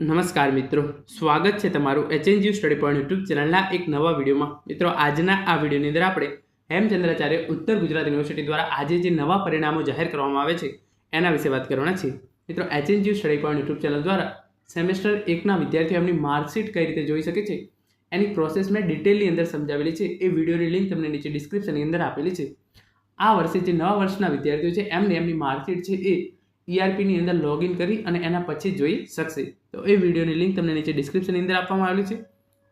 નમસ્કાર મિત્રો, સ્વાગત છે તમારું એચએનજી સ્ટડી પોઈન્ટ યુટ્યુબ ચેનલના એક નવા વિડીયોમાં. મિત્રો, આજના આ વિડીયોની અંદર આપણે હેમચંદ્રાચાર્ય ઉત્તર ગુજરાત યુનિવર્સિટી દ્વારા આજે જે નવા પરિણામો જાહેર કરવામાં આવે છે, એના વિશે વાત કરવાના છે મિત્રો HNG study point YouTube channel દ્વારા સેમેસ્ટર એકના વિદ્યાર્થીઓ એમની માર્કશીટ કઈ રીતે જોઈ શકે છે, એની પ્રોસેસ મેં ડિટેલની અંદર સમજાવેલી છે, એ વિડીયોની લિંક તમને નીચે ડિસ્ક્રિપ્શનની અંદર આપેલી છે. આ વર્ષે જે નવા વર્ષના વિદ્યાર્થીઓ છે, એમને એમની માર્કશીટ છે એ ઈઆરપીની અંદર લોગિન કરી અને એના પછી જોઈ શકશે. તો એ વિડીયોની લિંક તમને નીચે ડિસ્ક્રિપ્શનની અંદર આપવામાં આવેલી છે.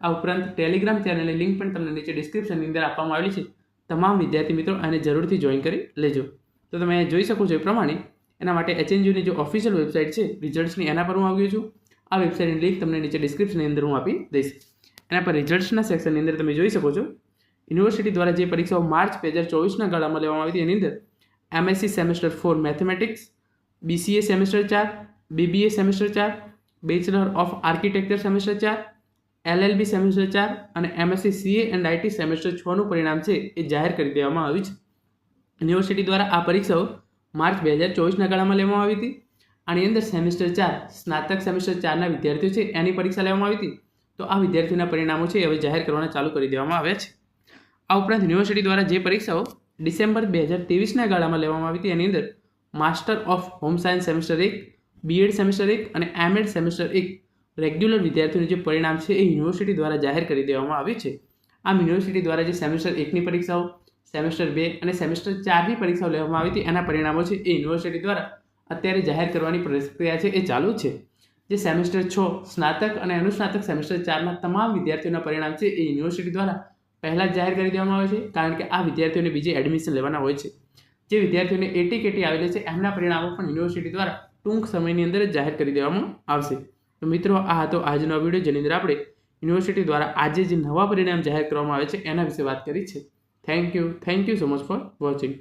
આ ઉપરાંત ટેલિગ્રામ ચેનલની લિંક પણ તમને નીચે ડિસ્ક્રિપ્શનની અંદર આપવામાં આવેલી છે. તમામ વિદ્યાર્થી મિત્રો આને જરૂરથી જોઈન કરી લેજો. તો તમે જોઈ શકો છો એ પ્રમાણે એના માટે એચએનજીની જે ઓફિશિયલ વેબસાઇટ છે રિઝલ્ટ્સની એના પર હું આવ્યો છું. આ વેબસાઇટની લિંક તમને નીચે ડિસ્ક્રિપ્શનની અંદર હું આપી દઈશ. એના પર રિઝલ્ટ્સના સેક્શનની અંદર તમે જોઈ શકો છો. યુનિવર્સિટી દ્વારા જે પરીક્ષાઓ માર્ચ બે હજાર ચોવીસના ગાળામાં લેવામાં આવી હતી એની અંદર MSc semester four mathematics BCA semester ચાર બીબીએ સેમેસ્ટર ચાર બેચલર ઓફ આર્કિટેક્ચર સેમેસ્ટર ચાર એલએલબી સેમેસ્ટર ચાર અને MSc CA and IT semester છનું પરિણામ છે એ જાહેર કરી દેવામાં આવ્યું છે. યુનિવર્સિટી દ્વારા આ પરીક્ષાઓ માર્ચ બે હજાર ચોવીસના ગાળામાં લેવામાં આવી હતી. આની અંદર સેમેસ્ટર ચાર સ્નાતક સેમેસ્ટર ચારના વિદ્યાર્થીઓ છે, એની પરીક્ષા લેવામાં આવી હતી. તો આ વિદ્યાર્થીઓના પરિણામો છે એ હવે જાહેર કરવાના ચાલુ કરી દેવામાં આવ્યા છે. આ ઉપરાંત યુનિવર્સિટી દ્વારા જે પરીક્ષાઓ ડિસેમ્બર બે હજાર ત્રેવીસના ગાળામાં લેવામાં આવી હતી, એની અંદર master of home science semester એક બીએડ સેમેસ્ટર એક અને એમએડ સેમેસ્ટર એક રેગ્યુલર વિદ્યાર્થીઓનું જે પરિણામ છે એ યુનિવર્સિટી દ્વારા જાહેર કરી દેવામાં આવ્યું છે. આમ યુનિવર્સિટી દ્વારા જે સેમેસ્ટર એકની પરીક્ષાઓ સેમેસ્ટર બે અને સેમેસ્ટર ચારની પરીક્ષાઓ લેવામાં આવી હતી, એના પરિણામો છે એ યુનિવર્સિટી દ્વારા અત્યારે જાહેર કરવાની પ્રક્રિયા છે એ ચાલુ છે. જે સેમેસ્ટર છ સ્નાતક અને અનુસ્નાતક સેમેસ્ટર ચારના તમામ વિદ્યાર્થીઓના પરિણામ છે એ યુનિવર્સિટી દ્વારા પહેલાં જ જાહેર કરી દેવામાં આવે છે, કારણ કે આ વિદ્યાર્થીઓને બીજી એડમિશન લેવાના હોય છે. જે વિદ્યાર્થીઓને એટી કેટી આવેલી છે, એમના પરિણામો પણ યુનિવર્સિટી દ્વારા ટૂંક સમયની અંદર જ જાહેર કરી દેવામાં આવશે. તો મિત્રો, આ હતો આજનો વીડિયો. જેની અંદર આપણે યુનિવર્સિટી દ્વારા આજે જે નવા પરિણામ જાહેર કરવામાં આવે છે, એના વિશે વાત કરી છે. Thank you thank you so much for watching